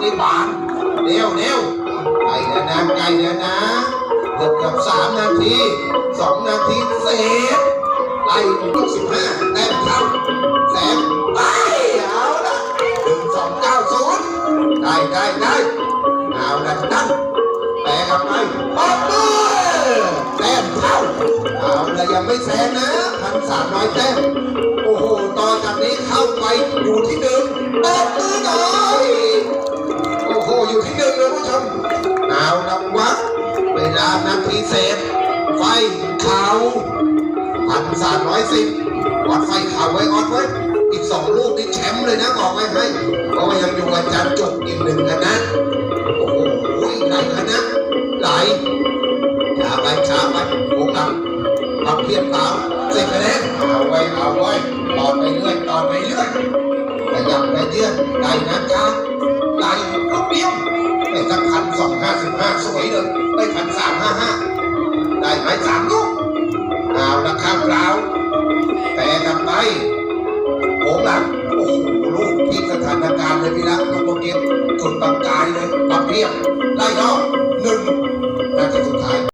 เร็วเร็วไก่แล้วนะไก่แล้วนะเกือบเกือบสามนาทีสองนาทีเสร็จไล่ลูกสิบห้าแต้มเท่าแสงไปเอาละหนึ่งสองเก้าศูนย์ได้ได้ได้เอาละตั้งแต่กลับไปปอบมือแต้มเท่าเอาละยังไม่แซงนะพันสามร้อยแต้มโอ้โหต่อจากนี้เข้าไปอยู่ที่หนึ่ง อยู่ที่หนึ่งเลยผู้ชมเอาละวัดเวลานาทีเศษ ไฟเขาพันสามร้อยสิบวัดไฟเขาไว้ออดไว้อีกสองลูกนี่แชมป์เลยนะบอกไว้ให้เพราะว่ายังอยู่อาจารย์จบอีกหนึ่งคณะโอ้โหไหลายคณะไหลช้าไปช้าไปโอ้กังพับเพียบตามเสร็จคะแนนเอาไว้เอาไว้ต่อไปเรื่อยต่อไปเรื่อยขยับไปเรื่อยได้นะครั ได้สักพันสองห้าสิบห้าสวยเลยได้พันสามห้าห้าได้ไหมสามลูกเอาละข้าวเปลาวแต่กลับไปโผล่หลังโอ้โหลูกพลิกสถานการณ์เลยพี่ละลูกเมื่อกี้จุดปังกายเลยปังเพียบไล่รอบ